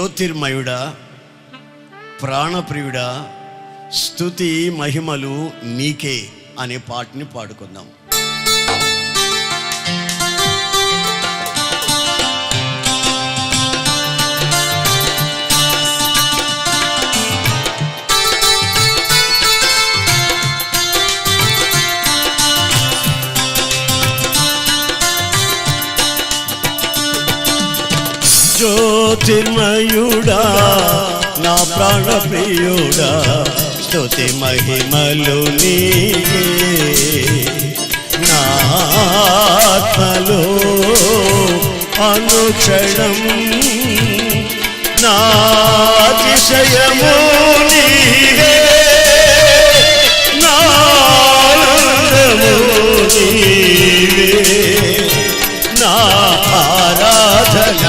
జ్యోతిర్మయుడా ప్రాణప్రియుడా స్థుతి మహిమలు నీకే అనే పాటని పాడుకుందాం. జ్యోతిర్మయుడా నా ప్రాణప్రియుడా స్తుతి మహిమలు నీకే. నా అనుక్షణం నాతిశయము నీవే నా ఆనందము నీవే నా ఆరాధన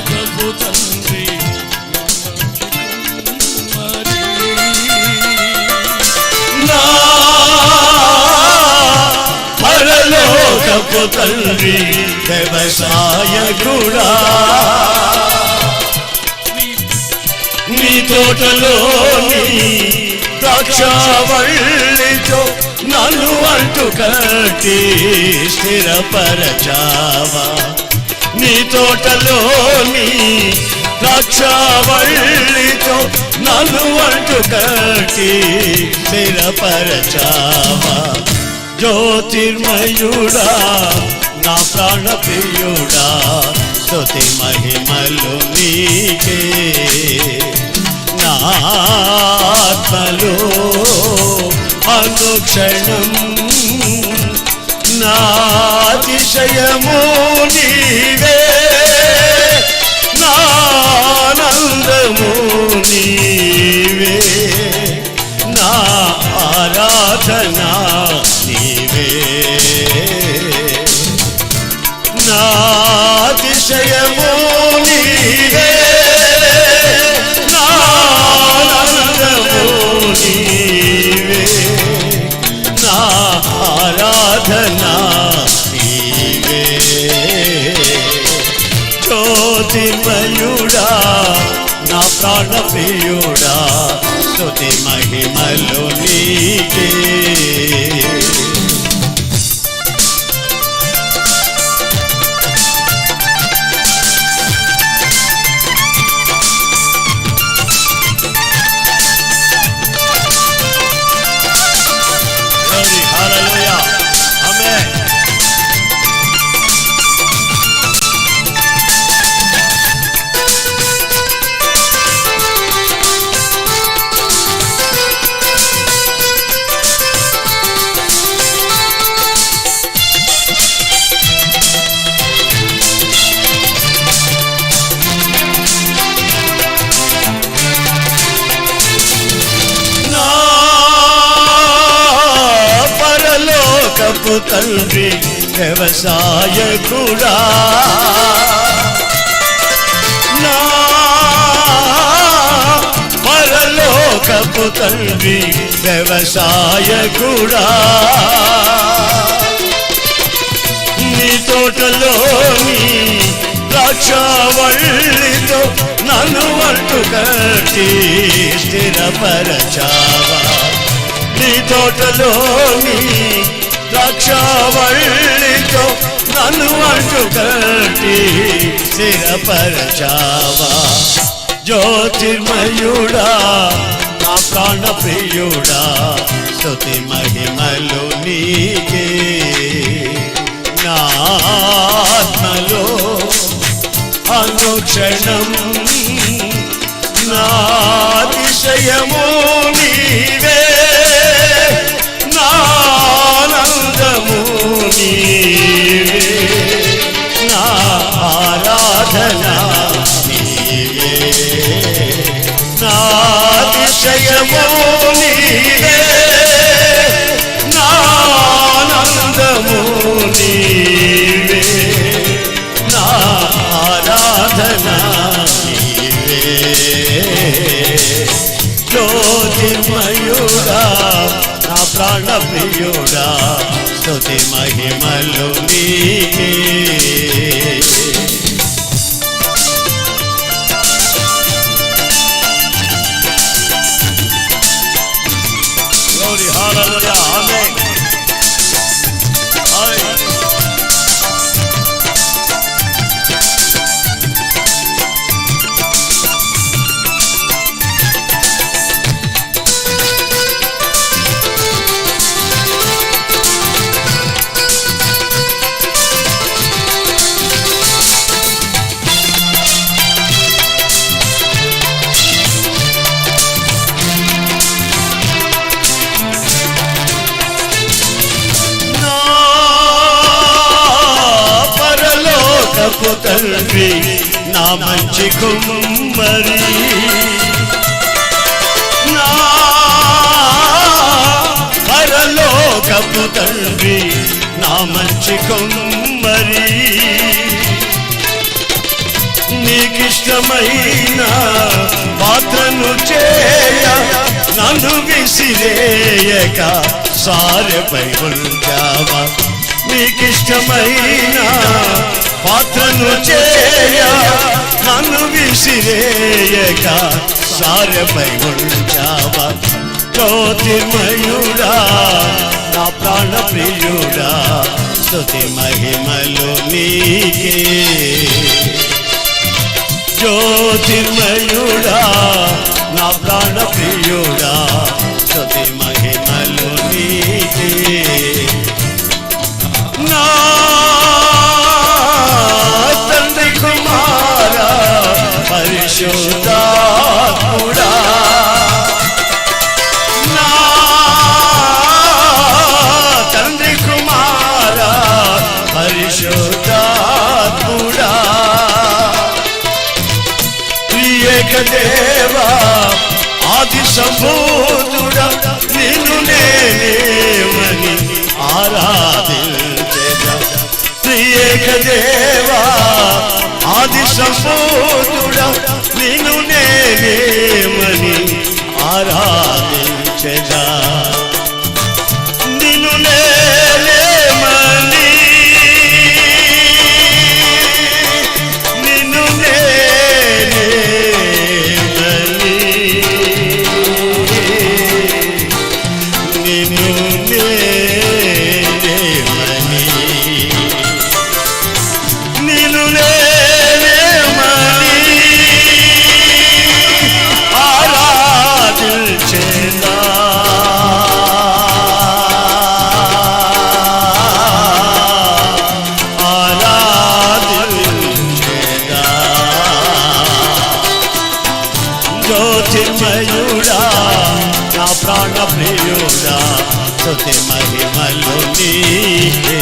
పరలోకపు తండ్రి. మరి పరలోకపు తండ్రి వ్యవసాయకుడా నీ తోటలోని ద్రాక్షవల్లితో నన్ను అంటు కట్టి స్థిరపరచావా? నీ తోటలోని ద్రాక్షవల్లితో నన్ను అంటు కట్టి స్థిరపరచావా? జ్యోతిర్మయుడా నా ప్రాణ ప్రియుడా స్తుతి మహిమలు నీకే. నాత్మలో అనుక్షణం నాతిశయము నీవే. నానందము నీవే. నా ప్రాణప్రియుడా స్తుతి మహిమలు నీకే. పరలోకపు తండ్రి వ్యవసాయకుడా. నా పరలోకపు తండ్రి వ్యవసాయకుడా. నీ తోటలోని ద్రాక్షవల్లితో నన్ను అంటు కట్టి స్థిరపరచావా? నీ తోటలోని ద్రాక్షవల్లితో నన్ను అంటు కట్టి స్థిరపరచావా? జ్యోతిర్మయుడా నా ప్రాణ ప్రియుడా స్తుతి మహిమలు నీకే. నా ఆత్మలో అనుక్షణం నాతిశయము నీవే నీవే నా ఆరాధన నీవే. నాతిశయము నీవే. నానందము నీవే. నా ఆరాధన నీవే. జ్యోతిర్మయుడా నా ప్రాణ ప్రియుడా స్తుతి మహిమలు నీకే. మంచి కుమ్మరి. నా పరలోకపు తండ్రి నా మంచి కుమ్మరి. నీకిష్టమైన పాత్రను చేయ నన్ను విసిరేయక సారెపై ఉంచావా? నీకిష్టమైన పాత్రను చేయ నన్ను విసిరేయక సారెపై ఉంచావా? జ్యోతిర్మయుడా నా ప్రాణ ప్రియుడా స్తుతి మహిమలు నీకే. జ్యోతిర్మయుడా నా ప్రాణ ప్రియుడా స్తుతి మహిమలు నీకే. నా పరిశుద్ధాత్ముడా నా తండ్రి కుమార పరిశుద్ధాత్ముడా ప్రియేక ఆది సంబోధుడా నిన్ను నేనేమని ఆరాధించేదా. ప్రియేక ఆది సంబోధుడా ప్రేమని ఆరాధించగా ప్రియుడా స్తుతి మహిమలు నీకే.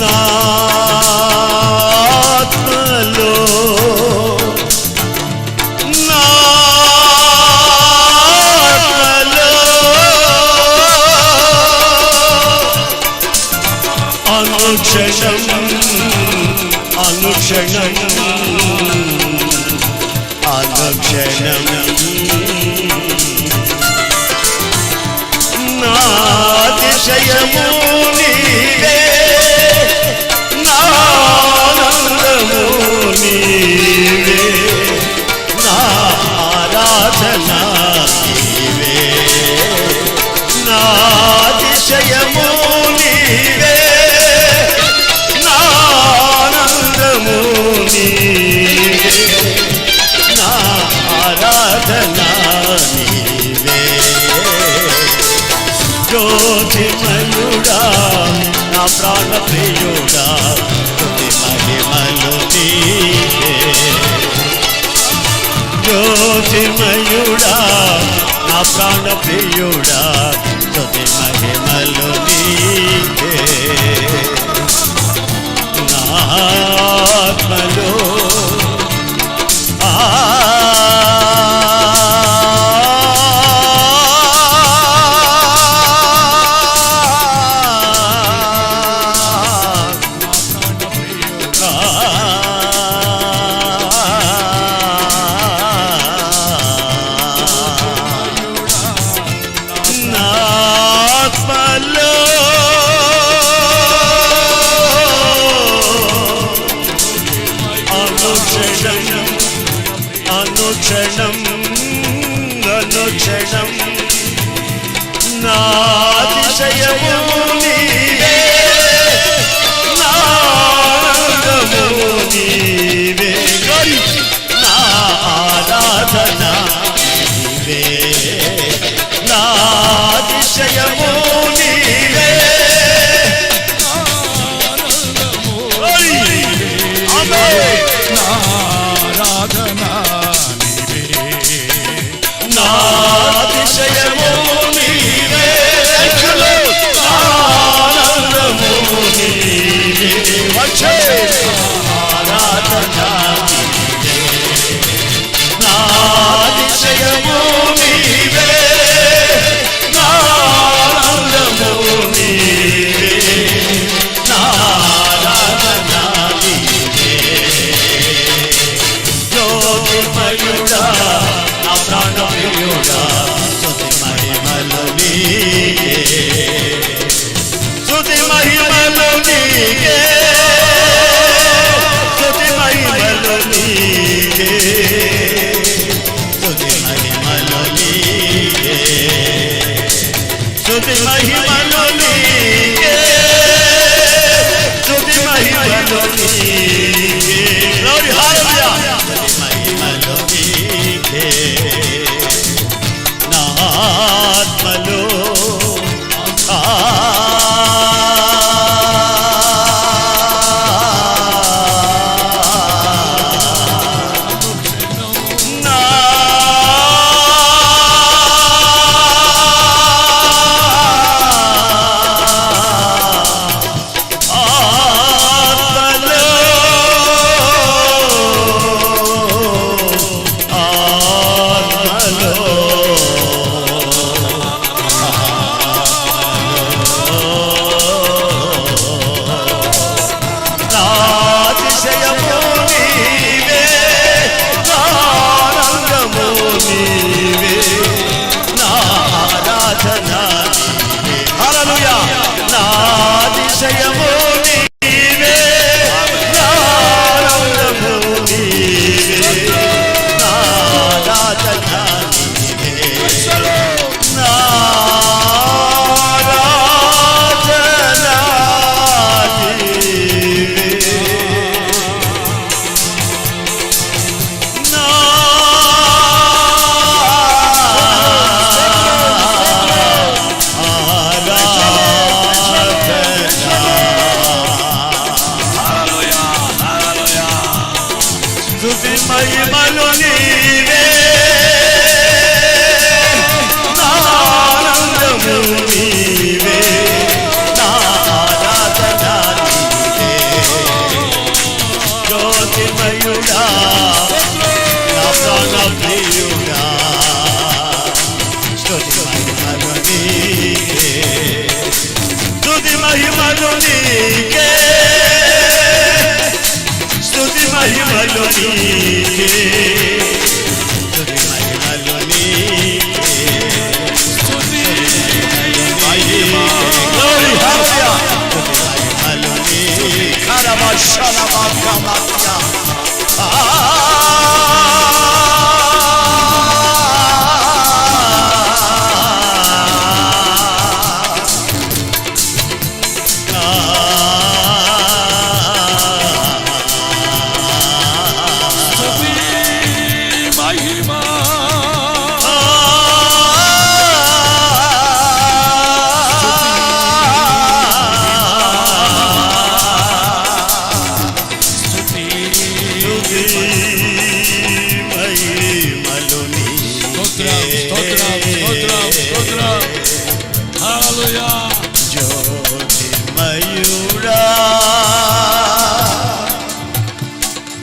నా వాసనా నీవే నాతిశయము నీవే. నానందము నీవే నా ఆరాధనా నీవే. ప్రాణ ప్రియుడా జ్యోతిమయుడా నా ప్రాణ ప్రియుడా తుది మహిమలు నీకే. నా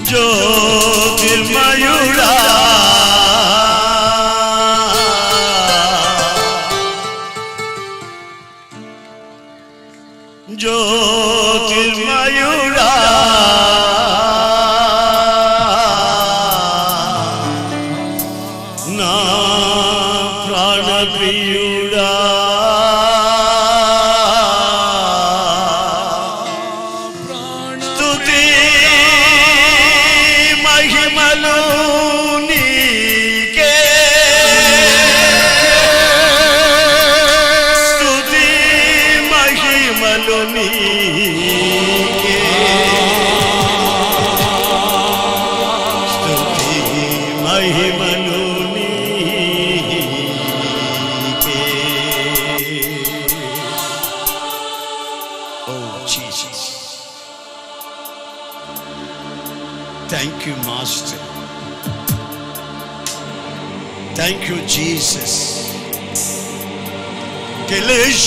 angel. い。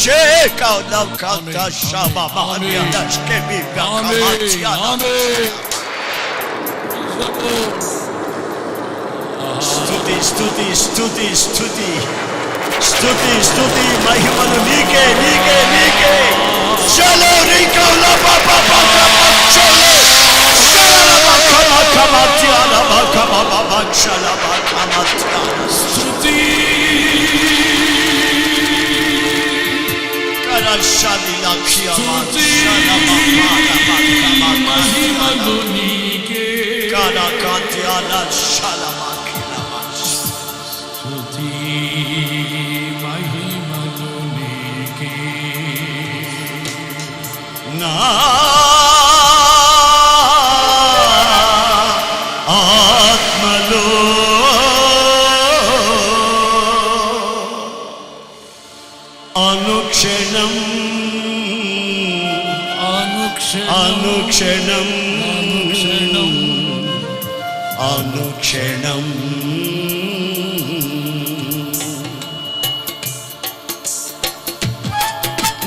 Sheka Lakata Shaba Mahamia Dashkemi Bakamatia. స్థుతి స్థుతి స్థుతి స్థుతి స్థుతి స్థుతి మహిమలు నీకే నీకే నీకే చలో రీకౌల బాబా బాబా చలో చలో బాబా బాబా బాబా చలో బాబా Shalila Kiyama Shalama Mara అనుక్షణం. అనుక్షణం. అనుక్షణం. అనుక్షణం.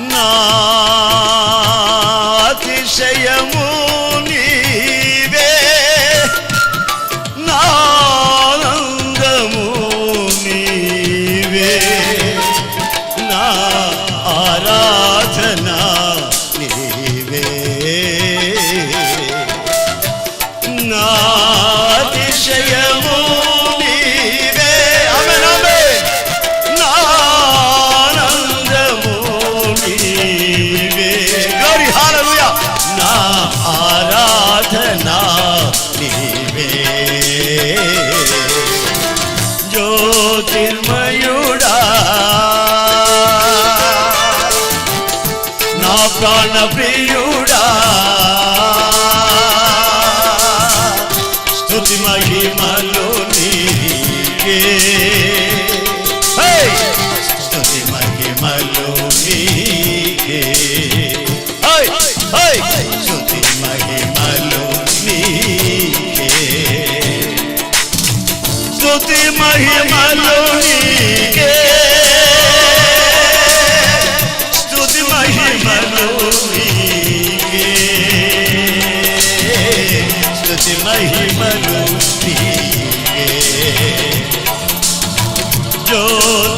నా তুতি মহিমা লোহিকে তুতি মহিমা লোহিকে তুতি মহিমা লোহিকে জোত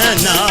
जना